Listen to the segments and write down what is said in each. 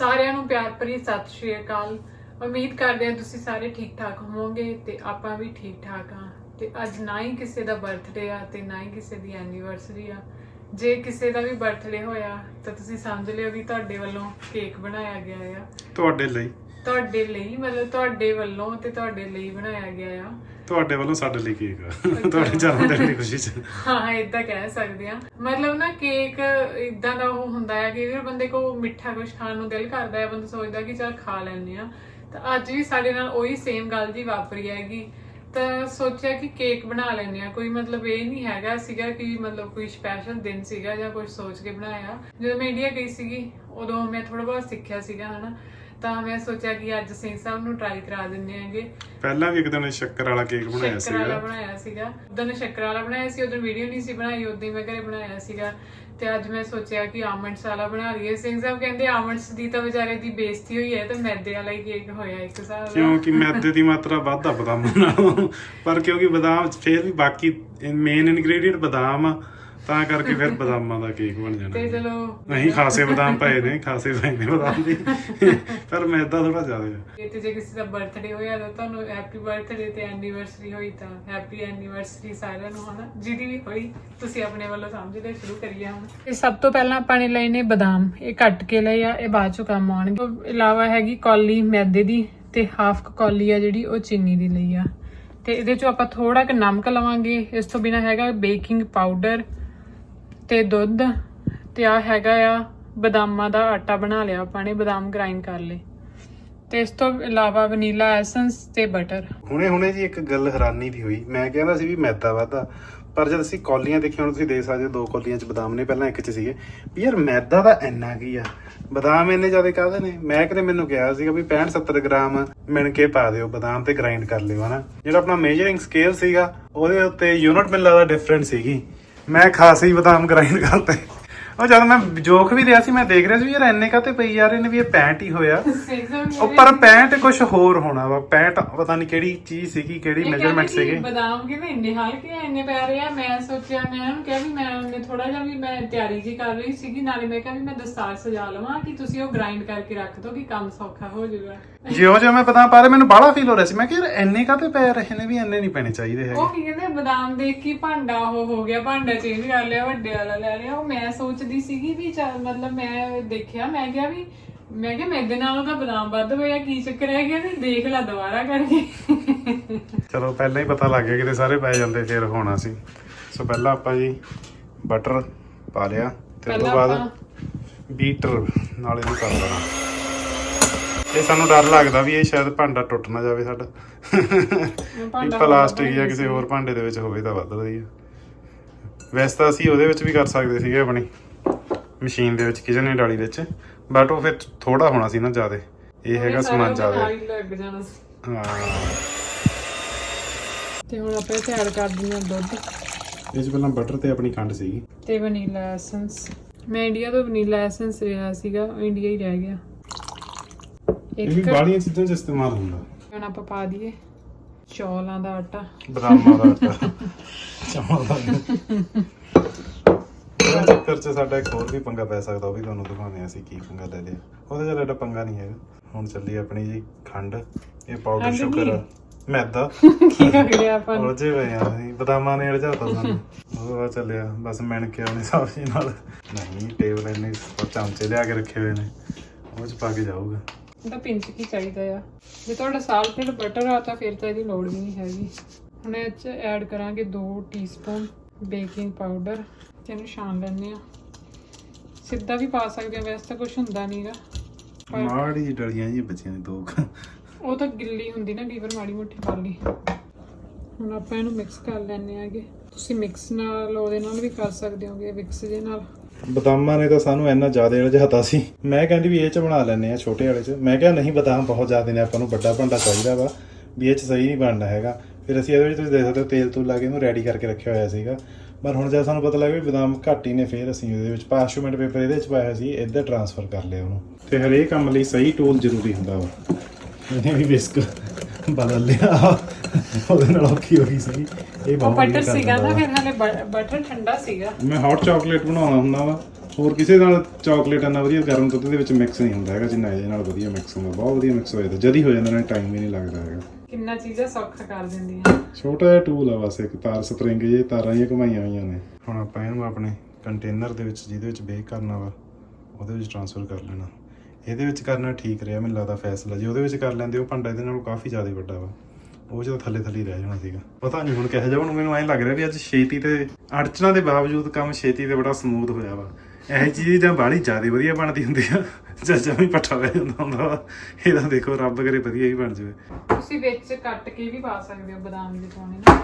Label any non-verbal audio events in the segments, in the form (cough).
ਸਾਰਿਆਂ ਨੂੰ ਪਿਆਰ ਭਰੀ ਸਤਿ ਸ਼੍ਰੀ ਅਕਾਲ। ਉਮੀਦ ਕਰਦੇ ਹਾਂ ਤੁਸੀਂ ਸਾਰੇ ਠੀਕ ਠਾਕ ਹੋਵੋਗੇ ਤੇ ਆਪਾਂ ਵੀ ਠੀਕ ਠਾਕ ਹਾਂ। ਤੇ ਅੱਜ ਨਾ ਹੀ ਕਿਸੇ ਦਾ ਬਰਥਡੇ ਆ ਤੇ ਨਾ ਹੀ ਕਿਸੇ ਦੀ ਐਨੀਵਰਸਰੀ ਆ। ਜੇ ਕਿਸੇ ਦਾ ਵੀ ਬਰਥਡੇ ਹੋਇਆ ਤਾਂ ਤੁਸੀਂ ਸਮਝ ਲਿਓ ਵੀ ਤੁਹਾਡੇ ਵੱਲੋਂ ਕੇਕ ਬਣਾਇਆ ਗਿਆ ਆ। ਤੁਹਾਡੇ ਲਈ। ਤੁਹਾਡੇ ਲਈ ਮਤਲਬ ਤੁਹਾਡੇ ਵੱਲੋਂ ਤੇ ਤੁਹਾਡੇ ਲਈ ਬਣਾਇਆ ਗਿਆ ਆ। ਤੁਹਾਡੇ ਵੱਲੋਂ ਸਾਡੇ ਲਈ ਕੇਕ ਤੁਹਾਡੇ ਜਨਮ ਦਿਨ ਦੀ ਖੁਸ਼ੀ ਚ। ਹਾਂ ਇਦਾਂ ਕਹਿ ਸਕਦੇ ਆ ਮਤਲਬ ਨਾ ਕੇਕ ਇਦਾਂ ਦਾ ਉਹ ਹੁੰਦਾ ਹੈ ਕਿ ਜੇ ਬੰਦੇ ਕੋ ਮਿੱਠਾ ਕੁਝ ਖਾਣ ਨੂੰ ਦਿਲ ਕਰਦਾ ਹੈ ਬੰਦਾ ਸੋਚਦਾ ਕਿ ਚਲ ਖਾ ਲੈਂਦੇ ਆ ਤਾਂ ਅੱਜ ਵੀ ਸਾਡੇ ਨਾਲ ਉਹੀ ਸੇਮ ਗੱਲ ਜੀ ਵਾਪਰੀ ਹੈਗੀ। ਤਾਂ ਸੋਚਿਆ ਕਿ ਕੇਕ ਬਣਾ ਲੈਂਦੇ ਆ ਕੋਈ ਮਤਲਬ ਇਹ ਨਹੀਂ ਹੈਗਾ ਸੀਗਾ ਕਿ ਮਤਲਬ ਕੋਈ ਸਪੈਸ਼ਲ ਦਿਨ ਸੀਗਾ ਜਾਂ ਕੁਝ ਸੋਚ ਕੇ ਬਣਾਇਆ। ਜਦੋਂ ਮੈਂ ਇੰਡੀਆ ਗਈ ਸੀਗੀ ਉਦੋਂ ਮੈਂ ਥੋੜਾ ਬਹੁਤ ਸਿੱਖਿਆ ਸੀਗਾ ਹਨਾ। ਤਾਂ ਮੈਂ ਸੋਚਿਆ ਕਿ ਅੱਜ ਸਿੰਘ ਸਾਹਿਬ ਨੂੰ ਟਰਾਈ ਕਰਾ ਦਿੰਦੇ ਆਂਗੇ ਪਹਿਲਾਂ ਵੀ ਇੱਕ ਦਿਨ ਸ਼ੱਕਰ ਵਾਲਾ ਕੇਕ ਬਣਾਇਆ ਸ਼ੱਕਰ ਵਾਲਾ ਸੀਗਾ। ਬਣਾਇਆ ਸੀਗਾ। ਉਦੋਂ ਸ਼ੱਕਰ ਵਾਲਾ ਬਣਾਇਆ ਸੀ ਉਦੋਂ ਵੀਡੀਓ ਨਹੀਂ ਸੀ ਬਣਾਈ ਉਦੋਂ ਹੀ ਮੈਂ ਘਰੇ ਬਣਾਇਆ ਸੀਗਾ। ਤੇ ਅੱਜ ਮੈਂ ਸੋਚਿਆ ਕਿ ਆਮੰਡਸ ਵਾਲਾ ਬਣਾ ਲਈਏ। ਸਿੰਘ ਸਾਹਿਬ ਕਹਿੰਦੇ ਆਮੰਡਸ ਦੀ ਤਾਂ ਵਿਚਾਰੇ ਦੀ ਬੇਇੱਜ਼ਤੀ ਹੋਈ ਹੈ ਤੇ ਮੈਦੇ ਵਾਲਾ ਹੀ ਕੇਕ ਹੋਇਆ ਇੱਕ ਹਿਸਾਬ ਕਿਉਂਕਿ ਮੈਦੇ ਦੀ ਮਾਤਰਾ ਵੱਧ ਆ ਬਦਾਮਾਂ ਨਾਲੋਂ। ਪਰ ਕਿਉਂਕਿ ਬਦਾਮ ਫੇਰ ਵੀ ਬਾਕੀ ਮੇਨ ਇਨਗਰੀਡੀਅੰਟ ਬਦਾਮ ਆ। ਤਾਂ ਕਰਕੇ ਫਿਰ ਬਦਾਮਾਂ ਦਾ ਕੇਕ ਬਣ ਜਾਣਾ ਤੇ ਚਲੋ ਨਹੀਂ ਖਾਸੇ ਬਦਾਮ ਪਏ ਨੇ ਖਾਸੇ ਪਏ ਨੇ ਬਦਾਮ ਦੀ ਪਰ ਮੈਦਾ ਥੋੜਾ ਜ਼ਿਆਦਾ ਹੈ ਇਹ ਤੇ ਜੇ ਕਿਸੇ ਦਾ ਬਰਥਡੇ ਹੋਇਆ ਤਾਂ ਤੁਹਾਨੂੰ ਹੈਪੀ ਬਰਥਡੇ ਤੇ ਐਨੀਵਰਸਰੀ ਹੋਈ ਤਾਂ ਹੈਪੀ ਐਨੀਵਰਸਰੀ ਸਾਰਿਆਂ ਨੂੰ ਹਨਾ ਜਿਹਦੀ ਵੀ ਹੋਈ ਤੁਸੀਂ ਆਪਣੇ ਵੱਲੋਂ ਸਮਝ ਲੈ ਸ਼ੁਰੂ ਕਰੀਏ ਹੁਣ। ਇਹ ਸਭ ਤੋਂ ਪਹਿਲਾਂ ਆਪਾਂ ਨੇ ਲਏ ਨੇ ਬਦਾਮ ਇਹ ਕੱਟ ਕੇ ਲਏ ਆ ਇਹ ਬਾਅਦ ਚੋਂ ਕੰਮ ਆਉਣਗੇ। ਤੋਂ ਇਲਾਵਾ ਹੈਗੀ ਕੌਲੀ ਮੈਦੇ ਦੀ ਤੇ ਹਾਫ ਕੌਲੀ ਆ ਜਿਹੜੀ ਉਹ ਚੀਨੀ ਦੀ ਲਈ ਆ। ਤੇ ਇਹਦੇ ਚੋਂ ਆਪਾਂ ਥੋੜਾ ਕੁ ਨਮਕ ਲਵਾਂਗੇ ਇਸ ਤੋਂ ਬਿਨਾ ਹੈਗਾ ਬੇਕਿੰਗ ਪਾਊਡਰ ਤੇ ਦੁੱਧ ਤੇ ਆ ਹੈਗਾ ਆ ਬਦਾਮਾਂ ਦਾ ਆਟਾ ਬਣਾ ਲਿਆ ਆਪਾਂ ਨੇ, ਬਦਾਮ ਗ੍ਰਾਈਂਡ ਕਰ ਲਏ। ਤੇ ਇਸ ਤੋਂ ਇਲਾਵਾ ਵਨੀਲਾ ਐਸੈਂਸ ਤੇ ਬਟਰ। ਹੁਣੇ ਹੁਣੇ ਜੀ ਇੱਕ ਗੱਲ ਹੈਰਾਨੀ ਦੀ ਹੋਈ। ਮੈਂ ਕਹਿੰਦਾ ਸੀ ਵੀ ਮੈਦਾ ਵਾਧਾ, ਪਰ ਜਦ ਅਸੀਂ ਕੌਲੀਆਂ ਦੇਖੀਆਂ, ਹੁਣ ਤੁਸੀਂ ਦੇਖ ਸਕਦੇ ਹੋ ਦੋ ਕੌਲੀਆਂ ਚ ਬਦਾਮ ਨੇ, ਪਹਿਲਾਂ ਇੱਕ ਚ ਸੀਗੇ। ਵੀ ਯਾਰ ਮੈਦਾ ਦਾ ਇੰਨਾ ਕੀ ਆ? ਬਦਾਮ ਇੰਨੇ ਜ਼ਿਆਦਾ ਕਾਹਦੇ ਨੇ? ਮੈਂ ਕਿਤੇ ਮੈਨੂੰ ਕਿਹਾ ਸੀਗਾ ਵੀ 65 70 ਗ੍ਰਾਮ ਮਿਣ ਕੇ ਪਾ ਦਿਓ, ਬਦਾਮ ਤੇ ਗ੍ਰਾਈਂਡ ਕਰ ਲਿਓ, ਹਨਾ। ਜਿਹੜਾ ਆਪਣਾ ਮੇਜਰਿੰਗ ਸਕੇਲ ਸੀਗਾ, ਉਹਦੇ ਉੱਤੇ ਯੂਨਿਟ ਮੈਨੂੰ ਲੱਗਦਾ ਡਿਫਰੈਂਟ ਸੀਗੀ। ਮੈਂ ਖਾਸੇ ਹੀ ਬਦਾਮ ਗ੍ਰਾਈਂਡ ਕਰਤੇ। ਉਹ ਜਦ ਮੈਂ ਜੋਖ ਵੀ ਰਿਹਾ ਸੀ ਮੈਂ ਦੇਖ ਰਿਹਾ ਸੀ ਵੀ ਯਾਰ ਇੰਨੇ ਕਾਤੇ ਪਈ ਜਾ ਰਹੇ ਨੇ ਵੀ ਇਹ 65 ਹੀ ਹੋਇਆ। (laughs) ਉਹ ਪਰ 65 ਕੁਝ ਹੋਰ ਹੋਣਾ ਵਾ 65 ਪਤਾ ਨਹੀਂ ਕਿਹੜੀ ਚੀਜ਼ ਸੀਗੀ ਕਿਹੜੀ ਮੈਜਰਮੈਂਟ ਸੀਗੇ। ਬਦਾਮ ਕਿਵੇਂ ਇੰਨੇ ਹਲਕੇ ਆ ਇੰਨੇ ਪਿਆਰੇ ਆ ਮੈਂ ਸੋਚਿਆ ਮੈਂ ਉਹਨੂੰ ਕਿਹਾ ਵੀ ਮੈਂ ਉਹਨੇ ਥੋੜਾ ਜਿਹਾ ਵੀ ਮੈਂ ਤਿਆਰੀ ਜੀ ਕਰ ਰਹੀ ਸੀਗੀ ਨਾਲੇ ਮੈਂ ਕਿਹਾ ਵੀ ਮੈਂ ਦਸਤਾਰ ਸਜਾ ਲਵਾਂ ਕਿ ਤੁਸੀਂ ਉਹ ਗ੍ਰਾਈਂਡ ਕਰਕੇ ਰੱਖ ਦੋ ਕਿ ਕੰਮ ਸੌਖਾ ਹੋ ਜਾਊਗਾ। ਜਿਉਂ ਜਿਉਂ ਮੈਂ ਬਦਾਮ ਪਾ ਰਿਹਾ ਮੈਨੂੰ ਬਾਹਲਾ ਫੀਲ ਹੋ ਰਿਹਾ ਸੀ। ਮੈਂ ਕਿ ਯਾਰ ਇੰਨੇ ਕਾਤੇ ਪੈ ਰਹੇ ਨੇ ਵੀ ਇੰਨੇ ਨਹੀਂ ਪੈਣੇ ਚਾਹੀਦੇ ਹੈਗੇ। ਉਹ ਕੀ ਕਹਿੰਦੇ ਬਦਾਮ ਦੇਖ ਕੇ ਭਾਂਡਾ ਉਹ ਹੋ ਗਿਆ ਭਾਂਡਾ ਚੇਂਜ ਕਰ ਲਿਆ ਵੱਡੇ ਵਾਲਾ ਲੈ ਲਿਆ ਉਹ ਮੈਂ ਸੋਚਦੀ ਸੀਗੀ ਵੀ ਚੱਲ ਮਤਲਬ ਮੈਂ ਦੇਖਿਆ ਮੈਂ ਕਿਹਾ ਵੀ ਮੈਂ ਕਿਹਾ ਮੈਦੇ ਨਾਲੋਂ ਤਾਂ ਬਦਾਮ ਵੱਧ ਹੋਇਆ ਕੀ ਚੱਕਰ ਹੈ ਕਿ ਦੇਖ ਲੈ ਦੁਬਾਰਾ ਕਰਕੇ। ਚਲੋ ਪਹਿਲਾਂ ਹੀ ਪਤਾ ਲੱਗ ਗਿਆ ਕਿਤੇ ਸਾਰੇ ਪੈ ਜਾਂਦੇ ਫਿਰ ਹੋਣਾ ਸੀ। ਸੋ ਪਹਿਲਾਂ ਆਪਾਂ ਜੀ ਬਟਰ ਪਾ ਲਿਆ ਤੇ ਉਸ ਤੋਂ ਬਾਅਦ ਬੀਟਰ ਨਾਲ ਇਹਨੂੰ ਕਰ ਲੈਣਾ। ਇਹ ਸਾਨੂੰ ਡਰ ਲੱਗਦਾ ਵੀ ਇਹ ਸ਼ਾਇਦ ਭਾਂਡਾ ਟੁੱਟ ਨਾ ਜਾਵੇ ਸਾਡਾ। ਭਾਂਡਾ ਪਲਾਸਟਿਕ ਜਾਂ ਕਿਸੇ ਹੋਰ ਭਾਂਡੇ ਦੇ ਵਿੱਚ ਹੋਵੇ ਤਾਂ ਵੱਧ ਵਧੀਆ। ਵੈਸੇ ਤਾਂ ਅਸੀਂ ਉਹਦੇ ਵਿੱਚ ਵੀ ਕਰ ਸਕਦੇ ਸੀਗੇ ਆਪਣੀ। ਮਸ਼ੀਨ ਦੇ ਵਿੱਚ ਕਿਚਨ ਡਾਲੀ ਵਿੱਚ ਬਟ ਉਹ ਫਿਰ ਥੋੜਾ ਹੋਣਾ ਸੀ ਨਾ ਜ਼ਿਆਦਾ। ਇਹ ਹੈਗਾ ਸਮਾਨ ਜ਼ਿਆਦਾ। ਨਾਲ ਹੀ ਲੱਗ ਜਾਣਾ ਸੀ। ਹਾਂ। ਤੇ ਹੁਣ ਆਪਾਂ ਇੱਥੇ ਐਡ ਕਰ ਦਿੰਦੇ ਹਾਂ ਦੁੱਧ। ਇਹ 'ਚ ਪਹਿਲਾਂ ਬਟਰ ਤੇ ਆਪਣੀ ਖੰਡ ਸੀਗੀ। ਤੇ ਵਨੀਲਾ ਐਸੈਂਸ ਮੈਂ ਇੰਡੀਆ ਤੋਂ ਵਨੀਲਾ ਐਸੈਂਸ ਲਿਆ ਸੀਗਾ ਉਹ ਇੰਡੀਆ ਹੀ ਰਹਿ ਗਿਆ। ਇਹ ਵੀ ਇੱਕ ਬਾਹਲੀਆਂ ਚੀਜ਼ਾਂ 'ਚ ਇਸਤੇਮਾਲ ਹੁੰਦਾ। ਹੁਣ ਆਪਾਂ ਪਾ ਦਈਏ। ਚੌਲਾਂ ਦਾ ਆਟਾ। ਬਦਾਮਾਂ ਦਾ ਆਟਾ। ਚਾਵਲ ਦਾ ਚੱਕਰ 'ਚ ਸਾਡਾ ਇੱਕ ਹੋਰ ਵੀ ਪੰਗਾ ਪੈ ਸਕਦਾ ਉਹ ਵੀ ਤੁਹਾਨੂੰ ਦਿਖਾਉਂਦੇ ਹਾਂ ਅਸੀਂ ਕੀ ਪੰਗਾ ਲੈ ਲਿਆ। ਉਹਦੇ ਚੱਲ ਐਡਾ ਪੰਗਾ ਨਹੀਂ ਹੈਗਾ। ਹੁਣ ਚੱਲੀ ਆਪਣੀ ਜੀ ਖੰਡ ਇਹ ਪਾਊਡਰ ਸ਼ੂਗਰ। ਮੈਦਾ। (laughs) ਕੀ ਹੋ ਗਿਆ ਆਪਾਂ ਨੂੰ? ਉਲਝੇ ਹੋਏ ਆ ਅਸੀਂ ਬਦਾਮਾਂ ਨੇ ਅਲਝਾਤਾ ਸਾਨੂੰ। ਉਹ ਬਾਅਦ ਚੱਲਿਆ ਬਸ ਮਿਣ ਕੇ ਆਉਣੀ ਸਬਜ਼ੀ ਨਾਲ। ਨਹੀਂ ਟੇਬਲ ਇੰਨੇ ਚਮਚੇ ਲਿਆ ਕੇ ਰੱਖੇ ਹੋਏ ਨੇ। ਉਹ 'ਚ ਪਾ ਕੇ ਜਾਊਗਾ। ਤਾਂ ਪਿੰਚ ਕੀ ਚਾਹੀਦਾ ਆ। ਜੇ ਤੁਹਾਡਾ ਸਾਲਟਡ ਬਟਰ ਆ ਤਾਂ ਫਿਰ ਤਾਂ ਇਹਦੀ ਲੋੜ ਵੀ ਨਹੀਂ ਹੈਗੀ। ਹੁਣ ਇਹ ਚ ਐਡ ਕਰਾਂਗੇ 2 ਟੀਸਪੂਨ ਬੇਕਿੰਗ ਪਾਊਡਰ ਤੇ ਇਹਨੂੰ ਛਾਣ ਲੈਣੇ ਆ। ਸਿੱਧਾ ਵੀ ਪਾ ਸਕਦੇ ਆ ਵੈਸੇ ਤਾਂ ਕੁਝ ਹੁੰਦਾ ਨਹੀਂਗਾ ਮਾੜੀ ਜਿਹੀ ਡਲੀਆਂ ਜੀ ਬੱਚਿਆਂ ਦੋ ਕੁ। ਉਹ ਤਾਂ ਗਿੱਲੀ ਹੁੰਦੀ ਨਾ ਲੀਵਰ ਮਾੜੀ ਮੋਟੀ ਕਰ ਲਈ। ਹੁਣ ਆਪਾਂ ਇਹਨੂੰ ਮਿਕਸ ਕਰ ਲੈਣੇ ਆਗੇ। ਤੁਸੀਂ ਮਿਕਸ ਨਾਲ ਉਹਦੇ ਨਾਲ ਵੀ ਕਰ ਸਕਦੇ ਹੋਗੇ ਮਿਕਸ ਦੇ ਨਾਲ। ਬਦਾਮਾਂ ਨੇ ਤਾਂ ਸਾਨੂੰ ਇੰਨਾ ਜ਼ਿਆਦਾ ਉਲਝਾਤਾ ਸੀ। ਮੈਂ ਕਹਿੰਦੀ ਵੀ ਇਹ ਚ ਬਣਾ ਲੈਨੇ ਆ ਛੋਟੇ ਵਾਲੇ ਚ। ਮੈਂ ਕਿਹਾ ਨਹੀਂ ਬਦਾਮ ਬਹੁਤ ਜ਼ਿਆਦਾ ਨੇ ਆਪਾਂ ਨੂੰ ਵੱਡਾ ਭਾਂਡਾ ਚਾਹੀਦਾ ਵਾ। ਵੀ ਇਹ ਚ ਸਹੀ ਨਹੀਂ ਬਣਨਾ ਹੈਗਾ। ਫਿਰ ਅਸੀਂ ਇਹਦੇ ਵਿੱਚ ਤੁਸੀਂ ਦੇਖ ਸਕਦੇ ਹੋ ਤੇਲ ਤੂਲ ਲਾ ਕੇ ਇਹਨੂੰ ਰੈਡੀ ਕਰਕੇ ਰੱਖਿਆ ਹੋਇਆ ਸੀਗਾ। ਪਰ ਹੁਣ ਜਦ ਸਾਨੂੰ ਪਤਾ ਲੱਗਾ ਵੀ ਬਦਾਮ ਘੱਟ ਹੀ ਨੇ ਫਿਰ ਅਸੀਂ ਉਹਦੇ ਵਿੱਚ ਪਾਰਸ਼ੂਮੈਂਟ ਪੇਪਰ ਇਹਦੇ ਵਿੱਚ ਪਾਇਆ ਸੀ ਇੱਧਰ ਟਰਾਂਸਫਰ ਕਰ ਲਿਆ ਉਹਨੂੰ। ਤੇ ਹਰੇਕ ਕੰਮ ਲਈ ਸਹੀ ਟੂਲ ਜ਼ਰੂਰੀ ਹੁੰਦਾ ਵਾ। ਇਹਨੇ ਵੀ ਵਿਸਕ ਬਦਲ ਲਿਆ। ਉਹਦੇ ਨਾਲ ਔਖੀ ਹੋ ਗਈ ਸੀ ਇਹ ਬਹੁਤ ਬਟਰ ਸੀਗਾ ਵਾ। ਫਿਰ ਹਾਲੇ ਬਟਰ ਠੰਡਾ ਸੀਗਾ। ਮੈਂ ਹੌਟ ਚਾਕਲੇਟ ਬਣਾਉਣਾ ਹੁੰਦਾ ਵਾ। ਹੋਰ ਕਿਸੇ ਨਾਲ ਚਾਕਲੇਟ ਇੰਨਾ ਵਧੀਆ ਗਰਮ ਦੁੱਧ ਦੇ ਵਿੱਚ ਮਿਕਸ ਨਹੀਂ ਹੁੰਦਾ ਹੈਗਾ ਜਿੰਨਾ ਇਹਦੇ ਨਾਲ ਵਧੀਆ ਮਿਕਸ ਹੁੰਦਾ ਬਹੁਤ ਵਧੀਆ ਮਿਕਸ ਹੋ ਜਾਂਦਾ ਜਦੀ ਹੋ ਜਾਂਦਾ ਨਾ ਟਾਈਮ ਵੀ ਨਹੀਂ ਲੱਗਦਾ ਹੈਗਾ। ਕਿੰਨਾ ਚੀਜ਼ਾਂ ਸੌਖਾ ਕਰ ਦਿੰਦੀਆਂ। ਛੋਟਾ ਜਿਹਾ ਟੂਲ ਆ ਬਸ ਇੱਕ ਤਾਰ ਸਪਰਿੰਗ ਜੇ ਤਾਰਾਂ ਹੀ ਘੁਮਾਈਆਂ ਹੋਈਆਂ ਨੇ। ਹੁਣ ਆਪਾਂ ਇਹਨੂੰ ਆਪਣੇ ਕੰਟੇਨਰ ਦੇ ਵਿੱਚ ਜਿਹਦੇ ਵਿੱਚ ਬੇਕ ਕਰਨਾ ਵਾ ਉਹਦੇ ਵਿੱਚ ਟ੍ਰਾਂਸਫਰ ਕਰ ਲੈਣਾ। ਇਹਦੇ ਵਿੱਚ ਕਰਨਾ ਠੀਕ ਰਿਹਾ ਮੈਨੂੰ ਲੱਗਦਾ ਫੈਸਲਾ। ਜੇ ਉਹਦੇ ਵਿੱਚ ਕਰ ਲੈਂਦੇ ਉਹ ਭਾਂਡਾ ਇਹਦੇ ਨਾਲੋਂ ਕਾਫੀ ਜ਼ਿਆਦਾ ਵੱਡਾ ਵਾ। ਉਹ ਜਦੋਂ ਥੱਲੇ ਥੱਲੇ ਰਹਿ ਜਾਣਾ ਸੀਗਾ। ਪਤਾ ਨਹੀਂ ਹੁਣ ਕਿਹੋ ਜਿਹਾ ਹੁਣ ਮੈਨੂੰ ਐਂ ਲੱਗ ਰਿਹਾ ਵੀ ਅੱਜ ਛੇਤੀ ਤੇ ਅੜਚਣਾ ਦੇ ਬਾਵਜੂਦ ਕੰਮ ਛੇਤੀ ਤੇ ਬੜਾ ਸਮੂਥ ਹੋਇਆ ਵਾ। ਇਹ ਚੀਜ਼ ਜਾਂ ਬਾਹਲੀ ਜ਼ਿਆਦਾ ਵਧੀਆ ਬਣਦੀ ਹੁੰਦੀ ਆ। ਜਾਂ ਜਮੀ ਪੱਠਾ ਰਹਿ ਜਾਂਦਾ ਹੁੰਦਾ ਵਾ। ਇਹਦਾ ਦੇਖੋ ਰੱਬ ਕਰੇ ਵਧੀਆ ਹੀ ਬਣ ਜਾਵੇ। ਤੁਸੀਂ ਵਿੱਚ ਕੱਟ ਕੇ ਵੀ ਪਾ ਸਕਦੇ ਹੋ ਬਦਾਮ ਦੇ ਪਾਉਣੇ ਨਾ।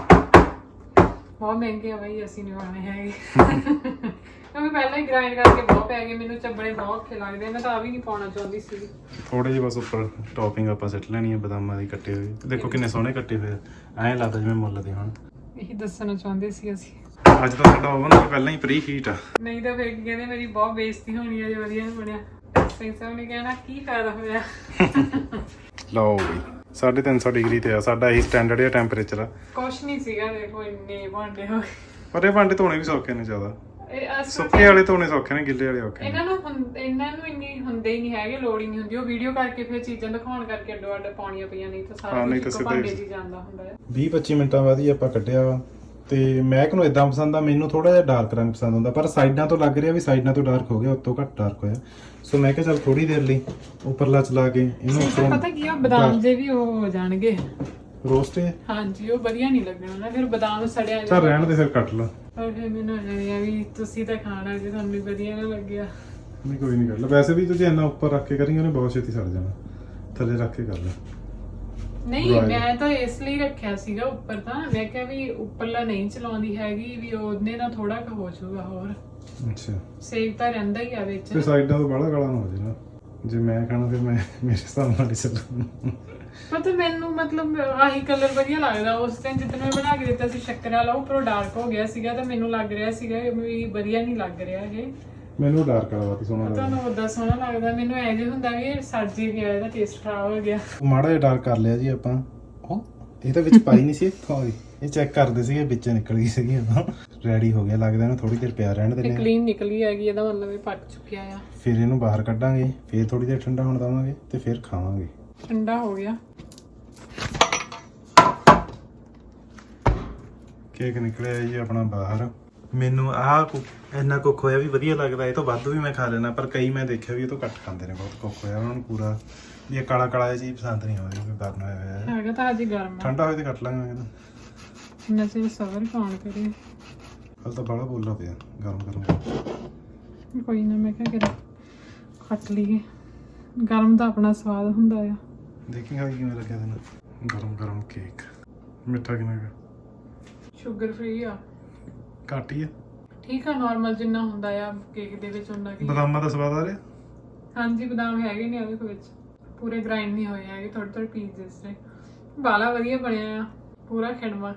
ਬਹੁਤ ਮਹਿੰਗੇ ਆ ਬਈ ਅਸੀਂ ਨਹੀਂ ਪਾਉਣੇ ਹੈਗੇ। ਕਿਉਂਕਿ ਪਹਿਲਾਂ ਹੀ ਗ੍ਰਾਈਂਡ ਕਰਕੇ ਬਹੁਤ ਪੈ ਗਏ ਮੈਨੂੰ ਚੱਬੜੇ ਬਹੁਤ ਔਖੇ ਲੱਗਦੇ। ਮੈਂ ਤਾਂ ਆ ਵੀ ਨਹੀਂ ਪਾਉਣਾ ਚਾਹੁੰਦੀ ਸੀ। ਥੋੜੇ ਜਿਹੇ ਬਸ ਉੱਪਰ ਟੌਪਿੰਗ ਆਪਾਂ ਸਿੱਟ ਲੈਣੀ ਹੈ ਬਦਾਮਾਂ ਦੀ ਕੱਟੇ ਹੋਏ ਤੇ ਦੇਖੋ ਕਿੰਨੇ ਸੋਹਣੇ ਕੱਟੇ ਹੋਏ ਆ। ਐਂ ਲੱਗਦਾ ਜਿਵੇਂ ਮੁੱਲ ਦੇ ਹੋਣ। ਇਹੀ ਦੱਸਣਾ ਚਾਹੁੰਦੇ ਸੀ ਅਸੀਂ। ਅੱਜ ਤਾਂ ਸਾਡਾ ਓਵਨ ਪਹਿਲਾਂ ਹੀ ਪ੍ਰੀ ਹੀਟ ਆ। ਨਹੀਂ ਤਾਂ ਫਿਰ ਕੀ ਕਹਿੰਦੇ ਮੇਰੀ ਬਹੁਤ ਬੇਇੱਜ਼ਤੀ ਹੋਣੀ ਹੈ ਜੇ ਵਧੀਆ ਨਹੀਂ ਬਣਿਆ। ਸਿੰਘ ਸਾਹਿਬ ਨੇ ਕਹਿਣਾ ਕੀ ਫਾਇਦਾ ਹੋਇਆ? ਲਓ ਵੀ 350 ਡਿਗਰੀ ਤੇ ਆ ਸਾਡਾ ਇਹੀ ਸਟੈਂਡਰਡ ਹੈ ਟੈਂਪਰੇਚਰ ਆ। ਕੁਛ ਨਹੀਂ ਸੀਗਾ ਦੇਖੋ ਇੰਨੇ ਭਾਂਡੇ ਹੋਏ ਪਰ ਇਹ ਭਾਂਡੇ ਧੋਣੇ ਵੀ ਸੌਖੇ ਨੇ ਜ਼ਿਆਦਾ। ਇਹ ਅਸਲ ਸੁੱਕੇ ਵਾਲੇ ਧੋਣੇ ਸੌਖੇ ਨੇ ਗਿੱਲੇ ਵਾਲੇ ਔਖੇ ਨੇ। ਇਹਨਾਂ ਨੂੰ ਹੁੰ- ਇਹਨਾਂ ਨੂੰ ਇੰਨੀ ਹੁੰਦੇ ਹੀ ਨਹੀਂ ਹੈਗੇ ਲੋੜ ਹੀ ਨਹੀਂ ਹੁੰਦੀ। ਉਹ ਵੀਡੀਓ ਕਰਕੇ ਫਿਰ ਚੀਜ਼ਾਂ ਦਿਖਾਉਣ ਕਰਕੇ ਅੱਡੋ ਅੱਡ ਪਾਉਣੀਆਂ ਪਈਆਂ ਨਹੀਂ ਤਾਂ ਸਾਰਾ ਹਾਂ, ਨਹੀਂ ਕੁਝ ਤਾਂ ਸਿੱਧਾ ਹੀ- 'ਚ ਹੀ ਜਾਂਦਾ ਹੁੰਦਾ ਹੈ। 20 25 ਮਿੰਟਾਂ ਬਾਅਦ ਹੀ ਆਪਾਂ ਕੱਢਿਆ ਵਾ। ਤੇ ਮੈਕ ਨੂੰ ਇਦਾਂ ਪਸੰਦ ਆ ਮੈਨੂੰ ਥੋੜਾ ਜਿਹਾ ਡਾਰਕ ਰੰਗ ਪਸੰਦ ਹੁੰਦਾ ਪਰ ਸਾਈਡਾਂ ਤੋਂ ਲੱਗ ਰਿਹਾ ਵੀ ਸਾਈਡਾਂ ਤੋਂ ਡਾਰਕ ਹੋ ਗਿਆ ਉੱਤੋਂ ਘੱਟ ਡਾਰਕ ਹੋਇਆ। ਸੋ ਮੈਂ ਕਿਹਾ ਚੱਲ ਥੋੜੀ ਦੇਰ ਲਈ ਉੱਪਰਲਾ ਚਲਾ ਕੇ ਇਹਨੂੰ ਉੱਪਰੋਂ ਪਤਾ ਕੀ ਆ ਬਦਾਮ ਜੇ ਵੀ ਉਹ ਹੋ ਜਾਣਗੇ। ਰੋਸਟ ਹੈ ਹਾਂਜੀ ਉਹ ਵਧੀਆ ਨਹੀਂ ਲੱਗਣਾ ਨਾ ਫਿਰ ਬਦਾਮ ਸੜਿਆ ਚੱਲ ਰਹਿਣ ਦੇ ਫਿਰ ਕੱਟ ਲਾ। ਪਰ ਫਿਰ ਮੈਨੂੰ ਲੱਗਿਆ ਵੀ ਤੁਸੀਂ ਤਾਂ ਖਾਣਾ ਜੇ ਤੁਹਾਨੂੰ ਵਧੀਆ ਨਾ ਲੱਗਿਆ। ਨਹੀਂ ਕੋਈ ਨਹੀਂ ਕਰ ਲੈ। ਵੈਸੇ ਵੀ ਤੁਸੀਂ ਇੰਨਾ ਉੱਪਰ ਰੱਖ ਕੇ ਕਰੀਂ ਉਹਨੇ ਬਹੁਤ ਛੇਤੀ ਸੜ ਜਾਣਾ। ਥੱਲੇ ਰੱਖ ਕੇ ਕਰ ਲੈ। ਨਹੀਂ Right. ਮੈਂ ਤਾਂ ਇਸ ਲਈ ਰੱਖਿਆ ਸੀਗਾ ਉੱਪਰ ਤਾਂ। ਮੈਂ ਕਿਹਾ ਵੀ ਉੱਪਰਲਾ ਨਹੀਂ ਚਲਾਉਂਦੀ ਹੈਗੀ ਵੀ ਉਹਨੇ ਨਾਲ ਥੋੜਾ ਕੁ ਹੋ ਜਾਊਗਾ ਹੋਰ। ਅੱਛਾ। ਸੇਕ ਤਾਂ ਰਹਿੰਦਾ ਹੀ ਆ ਵਿੱਚ। ਤੇ ਸਾਈਡਾਂ ਤੋਂ ਬੜਾ ਗਾਲਾ ਨਾ ਹੋ ਜਾਣਾ ਜੇ ਮੈਂ ਖਾਣਾ ਫਿਰ ਮੈਂ ਮੇਰੇ ਹਿਸਾਬ ਨਾਲ ਹੀ ਚੱਲੂ ਪਤਾ ਮੈਨੂੰ ਮਤਲਬ ਆਹੀ ਕਲਰ ਵਧੀਆ ਲੱਗਦਾ। ਉਸ ਟਾਈਮ ਜਿੱਦਣ ਮੈਂ ਬਣਾ ਕੇ ਦਿੱਤਾ ਸੀ ਸ਼ੱਕਰ ਵਾਲਾ ਉਹ ਉੱਪਰੋਂ ਡਾਰਕ ਹੋ ਗਿਆ ਸੀਗਾ ਤਾਂ ਮੈਨੂੰ ਲੱਗ ਰਿਹਾ ਸੀਗਾ ਵੀ ਵਧੀਆ ਨਹੀਂ ਲੱਗ ਰਿਹਾ ਇਹ। ਮੈਨੂੰ ਡਾਰਕ ਵਾਲਾ ਬਹੁਤ ਸੋਹਣਾ ਲੱਗਦਾ। ਤੁਹਾਨੂੰ ਉਦਾਂ ਸੋਹਣਾ ਲੱਗਦਾ ਮੈਨੂੰ ਐ ਜੇ ਹੁੰਦਾ ਵੀ ਇਹ ਸੜ ਜੀ ਗਿਆ ਇਹਦਾ ਟੇਸਟ ਖਰਾਬ ਹੋ ਗਿਆ। ਮਾੜਾ ਜਿਹਾ ਡਾਰਕ ਕਰ ਲਿਆ ਜੀ ਆਪਾਂ। ਉਹ ਇਹ ਤਾਂ ਵਿੱਚ ਪਾਈ ਨਹੀਂ ਸੀ ਸੌਰੀ ਇਹ ਚੈੱਕ ਕਰਦੇ ਸੀਗੇ ਵਿੱਚ ਨਿਕਲ ਗਈ ਸੀਗੀ ਆਪਾਂ ਰੈਡੀ ਹੋ ਗਿਆ ਲੱਗਦਾ ਇਹਨੂੰ ਥੋੜੀ ਦੇਰ ਪਿਆ ਰਹਿਣ ਇਹ ਦਿੰਦੇ ਆ। ਕਲੀਨ ਨਿਕਲੀ ਹੈਗੀ ਇਹਦਾ ਮਤਲਬ ਇਹ ਪੱਕ ਚੁੱਕਿਆ ਆ। ਫਿਰ ਇਹਨੂੰ ਬਾਹਰ ਕੱਢਾਂਗੇ ਫਿਰ ਥੋੜੀ ਦੇਰ ਠੰਡਾ ਹੋਣ ਦਵਾਂਗੇ ਤੇ ਫਿਰ ਖਾਵਾਂਗੇ। ਠੰਡਾ ਹੋ ਗਿਆ। ਕੇਕ ਨਿਕਲਿਆ ਜੀ ਆਪਣਾ ਬਾਹਰ। ਮੈਨੂੰ ਆਹ ਕੁ- ਇੰਨਾ ਕੁੱਖ ਹੋਇਆ ਵੀ ਵਧੀਆ ਲੱਗਦਾ ਇਹ ਤੋਂ ਵੱਧ ਵੀ ਮੈਂ ਖਾ ਲੈਣਾ ਪਰ ਕਈ ਮੈਂ ਦੇਖਿਆ ਵੀ ਇਹ ਤੋਂ ਘੱਟ ਖਾਂਦੇ ਨੇ ਬਹੁਤ ਕੁੱਖ ਹੋਇਆ। ਉਹਨਾਂ ਨੂੰ ਪੂਰਾ ਵੀ ਇਹ ਕਾਲਾ ਕਾਲਾ ਜਿਹਾ ਚੀਜ਼ ਪਸੰਦ ਨਹੀਂ ਆਉਂਦੀ ਕੋਈ ਗਰਮ ਹੋਇਆ ਹੋਇਆ। ਹੈ ਹੈਗਾ ਤਾਂ ਅਜੇ ਗਰਮ ਆ। ਠੰਡਾ ਹੋਏ ਤੇ ਕੱਟ ਲਾਂਗੇ ਇਹਨੂੰ ਚਿਰ ਸਬਰ ਕੌਣ ਕਰੇ। ਹਲ ਤਾਂ ਬੜਾ ਬੋਲਦਾ ਪਿਆ ਗਰਮ ਗਰਮ। ਕੋਈ ਨਾ ਮੈਂ ਕਿਹਾ ਕਿ ਖੱਟ ਲਈਏ। ਗਰਮ ਦਾ ਆਪਣਾ ਸਵਾਦ ਹੁੰਦਾ ਆ। ਦੇਖੀ ਹਾਂ ਕਿਵੇਂ ਲੱਗਿਆ ਤੈਨੂੰ? ਗਰਮ ਗਰਮ ਕੇਕ। ਮਿੱਠਾ ਕਿੰਨਾ ਕੁ? ਸ਼ੂਗਰ ਫ੍ਰੀ ਆ। ਘੱਟ ਹੀ ਹੈ ਠੀਕ ਆ ਨਾਰਮਲ ਜਿੰਨਾ ਹੁੰਦਾ ਆ ਕੇਕ ਦੇ ਵਿੱਚ ਉਹਨਾਂ ਕੀ ਬਦਾਮਾਂ ਦਾ ਸਵਾਦ ਆ ਰਿਹਾ? ਹਾਂਜੀ ਬਦਾਮ ਹੈਗੇ ਨੇ ਉਹਦੇ ਵਿੱਚ। ਪੂਰੇ ਗ੍ਰਾਈਂਡ ਨਹੀਂ ਹੋਏ ਹੈਗੇ ਥੋੜੇ ਥੋੜੇ ਪੀਸ ਜਿਸ ਨੇ। ਬਾਲਾ ਵਧੀਆ ਬਣਿਆ ਆ ਪੂਰਾ ਖਿੜਵਾ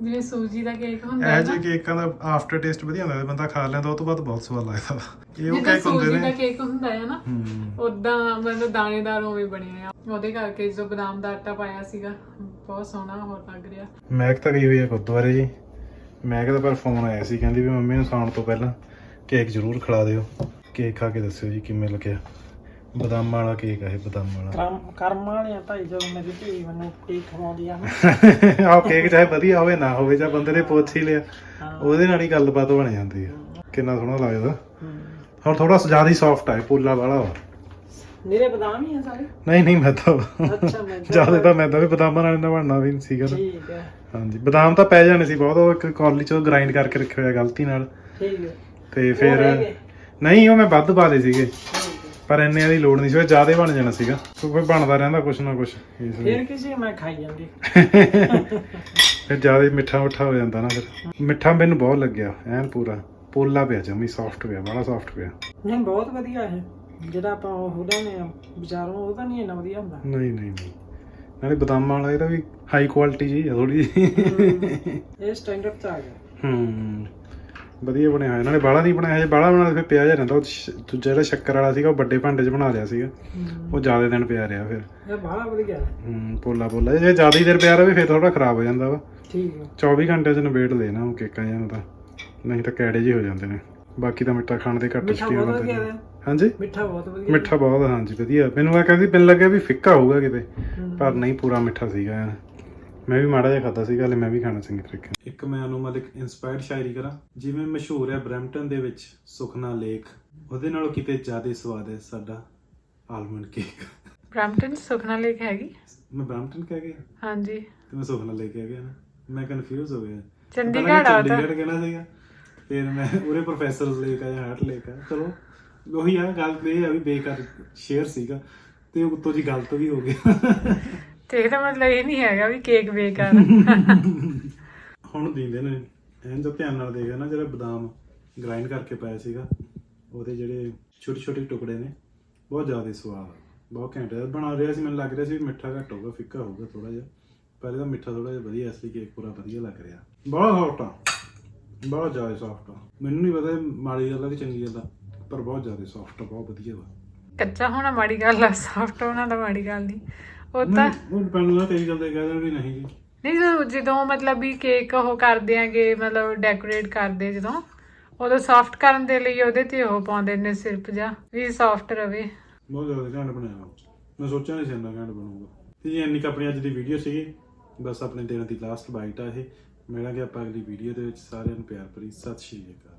ਜਿਵੇਂ ਸੂਜੀ ਦਾ ਕੇਕ ਹੁੰਦਾ ਹੈ ਇਹ ਜੇ ਕੇਕਾਂ ਦਾ ਆਫਟਰ ਟੇਸਟ ਵਧੀਆ ਹੁੰਦਾ ਹੈ ਬੰਦਾ ਖਾ ਲੈਂਦਾ ਉਹ ਤੋਂ ਬਾਅਦ ਬਹੁਤ ਸਵਾਦ ਲੱਗਦਾ। ਇਹ ਉਹ ਕੇਕ ਹੁੰਦੇ ਸੂਜੀ ਦਾ ਨੇ ਕੇਕ ਹੁੰਦਾ ਹੈ ਨਾ ਉਦਾਂ ਮਤਲਬ ਦਾਣੇਦਾਰ ਉਵੇਂ ਬਣਿਆ ਆ। ਉਹਦੇ ਕਰਕੇ ਜੋ ਬਦਾਮ ਦਾ ਆਟਾ ਪਾਇਆ ਸੀਗਾ ਬਹੁਤ ਸੋਹਣਾ ਹੋਰ ਲੱਗ ਰਿਹਾ। ਮੈਕ ਤਾਂ ਗਈ ਹੋਈ ਹੈ ਗੁਰਦੁਆਰੇ ਜੀ। ਮੈਕ ਦਾ ਪਰ ਫੋਨ ਆਇਆ ਸੀ ਕਹਿੰਦੀ ਵੀ ਮੰਮੀ ਨੂੰ ਸੌਣ ਤੋਂ ਪਹਿਲਾਂ ਕੇਕ ਜ਼ਰੂਰ ਖਿਲਾ ਦਿਓ। ਕੇਕ ਖਾ ਕੇ ਦੱਸਿਓ ਜੀ ਕਿਵੇਂ ਲੱਗਿਆ। ਬਦਾਮਾਂ ਵਾਲਾ ਕੇਕ ਆ ਇਹ ਬਦਾਮਾਂ ਵਾਲਾ। ਕਰਮ ਕਰਮ ਵਾਲਿਆਂ ਭਾਈ ਜਦੋਂ ਮੇਰੀ ਧੀ ਮੈਨੂੰ ਕੇਕ ਖਵਾਉਂਦੀ ਆ (laughs) ਆਹ ਕੇਕ ਚਾਹੇ ਵਧੀਆ ਹੋਵੇ ਨਾ ਹੋਵੇ ਜਾਂ ਬੰਦੇ ਨੇ ਪੁੱਛ ਹੀ ਲਿਆ। ਉਹਦੇ ਨਾਲ ਹੀ ਗੱਲਬਾਤ ਬਣ ਜਾਂਦੀ ਹੈ ਕਿੰਨਾ ਸੋਹਣਾ ਲੱਗਦਾ। ਹਮ। ਹੁਣ ਥੋੜਾ ਜ਼ਿਆਦਾ ਹੀ ਸੌਫਟ ਹੈ ਪੋਲਾ ਵਾਲਾ ਵਾ। ਨਿਰੇ ਬਦਾਮ ਹੀ ਆ ਸਾਰੇ? ਨਹੀਂ ਨਹੀਂ ਮੈਂ ਤਾਂ ਅੱਛਾ ਮੈਂ ਜ਼ਿਆਦਾ ਤਾਂ ਮੈਂ ਤਾਂ ਵੀ ਬਦਾਮਾਂ ਨਾਲ ਇੰਨਾ ਬਣਨਾ ਵੀ ਨਹੀਂ ਸੀਗਾ। ਠੀਕ ਹੈ ਹਾਂਜੀ ਬਦਾਮ ਤਾਂ ਪੈ ਜਾਣੇ ਸੀ ਬਹੁਤ ਉਹ ਇੱਕ ਕੌਲੀ ਚੋਂ ਗ੍ਰਾਈਂਡ ਕਰਕੇ ਰੱਖੇ ਹੋਇਆ ਗਲਤੀ ਨਾਲ। ਠੀਕ ਹੈ ਤੇ ਫਿਰ ਰਹਿ ਗਏ। ਨਹੀਂ ਉਹ ਮੈਂ ਵੱਧ ਪਾ ਲਏ ਸੀਗੇ। ਠੀਕ ਹੈ ਪਰ ਇੰਨੇ ਦੀ ਲੋੜ ਨਹੀਂ ਸੀ ਉਹ ਜ਼ਿਆਦਾ ਬਣ ਜਾਣਾ ਸੀਗਾ। ਸੋ ਕੋਈ ਬਣਦਾ ਰਹਿੰਦਾ ਕੁਛ ਨਾ ਕੁਛ। ਇਸ ਲਈ। ਫਿਰ ਕਿਸੇ ਮੈਂ ਖਾਈ ਜਾਂਦੀ। (laughs) ਫਿਰ ਜ਼ਿਆਦਾ ਮਿੱਠਾ ਮਿੱਠਾ ਹੋ ਜਾਂਦਾ ਨਾ ਫਿਰ। ਮਿੱਠਾ ਮੈਨੂੰ ਬਹੁਤ ਲੱਗਿਆ ਐਨ ਪੂਰਾ। ਪੋਲਾ ਪਿਆ ਜਮੀ ਸੌਫਟ ਪਿਆ ਬੜਾ ਸੌਫਟ ਪਿਆ। ਨਹੀਂ ਬਹੁਤ ਵਧੀਆ ਹੈ ਜਿਹੜਾ ਆਪਾਂ ਉਹ ਲੈਨੇ ਆ ਬਾਜ਼ਾਰੋਂ ਉਹ ਤਾਂ ਨਹੀਂ ਇੰਨਾ ਵਧੀਆ ਹੁੰਦਾ। ਨਹੀਂ ਨਹੀਂ ਨਹੀਂ। ਨਾਲੇ ਬਦਾਮਾਂ ਵਾਲਾ ਇਹਦਾ ਵੀ ਹਾਈ ਕੁਆਲਿਟੀ ਜੀ ਆ ਥੋੜੀ ਇਹ ਸਟੈਂਡਰਡ ਤੇ ਆ ਗਿਆ। ਹੂੰ ਵਧੀਆ ਬਣਿਆ ਹੋਇਆ। ਨਾਲੇ ਬਾਲਾ ਨਹੀਂ ਬਣਾਇਆ ਜੇ ਬਾਲਾ ਬਣਾ ਫਿਰ ਪਿਆ ਜਾ ਰਹਿੰਦਾ। ਉਹ ਸ਼- ਦੂਜਾ ਜਿਹੜਾ ਸ਼ੱਕਰ ਵਾਲਾ ਸੀਗਾ ਉਹ ਵੱਡੇ ਭਾਂਡੇ 'ਚ ਬਣਾ ਲਿਆ ਸੀਗਾ। ਉਹ ਜ਼ਿਆਦਾ ਦਿਨ ਪਿਆ ਰਿਹਾ ਫਿਰ। ਇਹ ਬਾਹਲਾ ਵਧੀਆ। ਹੈ। ਹੂੰ ਪੋਲਾ। ਪੋਲਾ ਜੇ ਜ਼ਿਆਦਾ ਹੀ ਦੇਰ ਪਿਆ ਰਹੇ ਫਿਰ ਥੋੜਾ ਖਰਾਬ ਹੋ ਜਾਂਦਾ ਵਾ। ਠੀਕ ਹੈ 24 ਘੰਟੇ 'ਚ ਨਿਬੇੜ ਲੈਣਾ ਉਹ ਕੇਕਾਂ ਜਾਂ ਨੂੰ ਤਾਂ। ਨਹੀਂ ਤਾਂ ਕੈੜੇ ਜਿਹੇ ਹੋ ਜਾਂਦੇ ਨੇ। ਬਾਕੀ ਤਾਂ ਮਿੱਠਾ ਖਾਣ ਦੇ ਘੱਟ ਮਿੱਠਾ ਸ਼ੌਕੀਨ ਬਹੁਤ ਬੰਦੇ ਵਧੀਆ ਨੇ ਹੈ ਹਾਂਜੀ? ਮਿੱਠਾ ਬਹੁਤ ਵਧੀਆ। ਮਿੱਠਾ ਬਹੁਤ ਆ, ਹਾਂਜੀ ਵਧੀਆ। ਮੈਨੂੰ ਆ ਕਹਿੰਦੀ ਮੈਨੂੰ ਲੱਗਿਆ ਵੀ ਫਿੱਕਾ ਹੋਊਗਾ ਕਿਤੇ। ਪਰ ਨਹੀਂ ਪੂਰਾ ਮਿੱਠਾ ਸੀਗਾ। ਮੈਂ ਵੀ ਮਾੜਾ ਜਿਹਾ ਖਾਦਾ ਸੀਗਾ ਹਲੇ ਮੈਂ ਵੀ ਖਾਣਾ ਚੰਗੇ ਤਰੀਕੇ ਨਾਲ। ਇੱਕ ਮੈਂ ਅਨੂ ਮਲਿਕ ਇਨਸਪਾਇਰਡ ਸ਼ਾਇਰੀ ਕਰਾਂ। ਜਿਵੇਂ ਮਸ਼ਹੂਰ ਹੈ ਬ੍ਰੈਂਪਟਨ ਦੇ ਵਿੱਚ ਸੁਖਨਾ ਲੇਕ ਉਹਦੇ ਨਾਲੋਂ ਕਿਤੇ ਜ਼ਿਆਦਾ ਸਵਾਦ ਹੈ ਸਾਡਾ almond cake. Brampton Sukhna lake ਹੈਗੀ? ਮੈਂ ਬ੍ਰੈਂਪਟਨ ਕਹਿ ਗਿਆ? ਹਾਂਜੀ। ਤੇ ਮੈਂ ਸੁਖਨਾ ਲੇਕ ਕਹਿ ਗਿਆ ਨਾ। ਮੈਂ ਕਨਫਿਊਜ਼ ਹੋ ਗਿਆ। ਚੰਡੀਗੜ੍ਹ ਆ ਤਾਂ ਚੰਡੀਗੜ੍ਹ ਕਹਿਣਾ ਸੀਗਾ। ਫਿਰ ਮੈਂ ਉਹਰੇ ਪ੍ਰੋਫੈਸਰਸ ਲੇਕ ਆ ਜਾਂ ਹਾਰਟ ਲੇਕ ਆ ਚਲੋ। ਉਹੀ ਆ ਗੱਲ ਤੇ ਇਹ ਆ ਵੀ ਬੇਕਾਰ ਸ਼ੇਅਰ ਸੀਗਾ ਤੇ ਉੱਤੋਂ ਜੀ ਗਲਤ ਵੀ ਹੋ ਗਿਆ ਤੇ ਇਹਦਾ ਮਤਲਬ ਇਹ ਨਹੀਂ ਹੈਗਾ ਵੀ ਕੇਕ ਬੇਕਾਰ ਆ। ਹੁਣ ਦਿੰਦੇ ਨੇ ਐਨ ਜੋ ਧਿਆਨ ਨਾਲ ਦੇਖਿਆ ਨਾ ਜਿਹੜਾ ਬਦਾਮ ਗ੍ਰਾਈਂਡ ਕਰਕੇ ਪਾਇਆ ਸੀਗਾ ਉਹਦੇ ਜਿਹੜੇ ਛੋਟੇ ਛੋਟੇ ਟੁਕੜੇ ਨੇ ਬਹੁਤ ਜ਼ਿਆਦਾ ਸਵਾਦ ਆ, ਬਹੁਤ ਘੈਂਟ ਹੈ ਬਣਾ ਰਿਹਾ ਸੀ ਮੈਨੂੰ ਲੱਗ ਰਿਹਾ ਸੀ ਵੀ ਮਿੱਠਾ ਘੱਟ ਹੋਊਗਾ ਫਿੱਕਾ ਹੋਊਗਾ ਥੋੜਾ ਜਿਹਾ ਪਰ ਇਹਦਾ ਮਿੱਠਾ ਥੋੜਾ ਜਿਹਾ ਵਧੀਆ ਇਸ ਲਈ ਕੇਕ ਪੂਰਾ ਵਧੀਆ ਲੱਗ ਰਿਹਾ। ਬਹੁਤ ਸੌਫਟ ਆ ਬਹੁਤ ਜ਼ਿਆਦਾ ਸੌਫਟ ਆ। ਮੈਨੂੰ ਨਹੀਂ ਪਤਾ ਇਹ ਮਾੜੀ ਗੱਲ ਆ ਕਿ ਚੰਗੀ ਗੱਲ ਆ। ਪਰ ਬਹੁਤ ਜ਼ਿਆਦਾ ਸੌਫਟ ਆ ਬਹੁਤ ਵਧੀਆ ਵਾ। ਕੱਚਾ ਹੋਣਾ ਮਾੜੀ ਗੱਲ ਆ ਸੌਫਟ ਹੋਣਾ ਤਾਂ ਮਾੜੀ ਗੱਲ ਨਹੀਂ। ਉਹ ਤਾਂ ਉਹ ਡਿਪੈਂਡ ਨਾ ਤੇਰੀ ਗੱਲ ਤੇ ਕਹਿ ਦੇਣ ਵੀ ਨਹੀਂ ਜੀ। ਨਹੀਂ ਜਦੋਂ ਜਦੋਂ ਮਤਲਬ ਵੀ ਕੇਕ ਉਹ ਕਰਦੇ ਆਂਗੇ ਮਤਲਬ ਡੈਕੋਰੇਟ ਕਰਦੇ ਜਦੋਂ ਉਦੋਂ ਸੌਫਟ ਕਰਨ ਦੇ ਲਈ ਉਹਦੇ ਤੇ ਉਹ ਪਾਉਂਦੇ ਨੇ ਸਿਰਪ ਜਾਂ ਵੀ ਸੌਫਟ ਰਵੇ। ਬਹੁਤ ਜ਼ਿਆਦਾ ਘੈਂਟ ਬਣਿਆ ਵਾ। ਮੈਂ ਸੋਚਿਆ ਨਹੀਂ ਸੀ ਇੰਨਾ ਘੈਂਟ ਬਣੂਗਾ। ਤੇ ਜੀ ਇੰਨੀ ਕੁ ਆਪਣੀ ਅੱਜ ਦੀ ਵੀਡੀਓ ਸੀਗੀ। ਬਸ ਆਪਣੇ ਦਿਨ ਦੀ ਲਾਸਟ ਬਾਈਟ ਆ ਇਹ। ਮਿਲਾਂਗੇ ਆਪਾਂ ਅਗਲੀ ਵੀਡੀਓ ਦੇ ਵਿੱਚ ਸਾਰਿਆਂ ਨੂੰ ਪਿਆਰ ਭਰੀ। ਸਤਿ ਸ਼੍ਰੀ ਅਕਾਲ।